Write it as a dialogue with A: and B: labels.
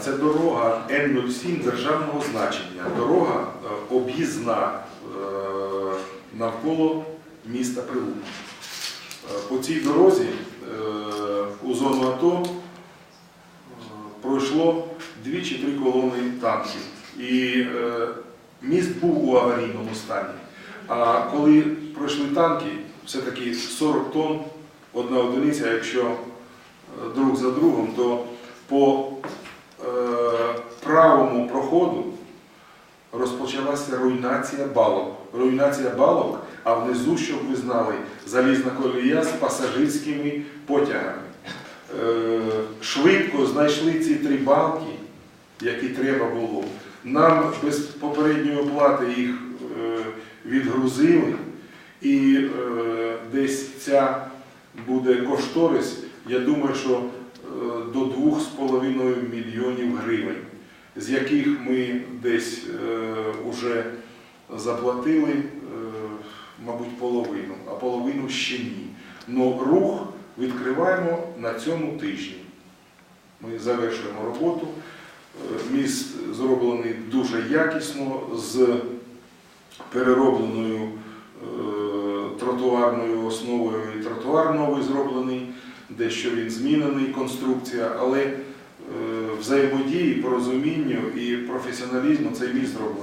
A: Це дорога Н-07 державного значення. Дорога е, об'їзна е, навколо міста Прилук. Е, По цій дорозі у зону АТО пройшло дві чи три колони танків. І міст був у аварійному стані. А коли пройшли танки, все-таки 40 тонн одна одиниця, якщо друг за другом, то по проходу розпочалася руйнація балок. Руйнація балок, а внизу, щоб ви знали, залізна колія з пасажирськими потягами. Е, швидко знайшли ці три балки, які треба було. Нам без попередньої оплати їх е, відгрузили, і е, десь ця буде кошторис, я думаю, що до 2,5 мільйонів гривень, з яких ми десь вже заплатили, е, мабуть, половину, а половину ще ні. Но рух відкриваємо на цьому тижні. Ми завершуємо роботу. Е, Міст зроблений дуже якісно з переробленою е, тротуарною основою і тротуар новий зроблений, дещо він змінений, конструкція, але е, взаємодії, порозумінню і професіоналізму цей міст зроблений.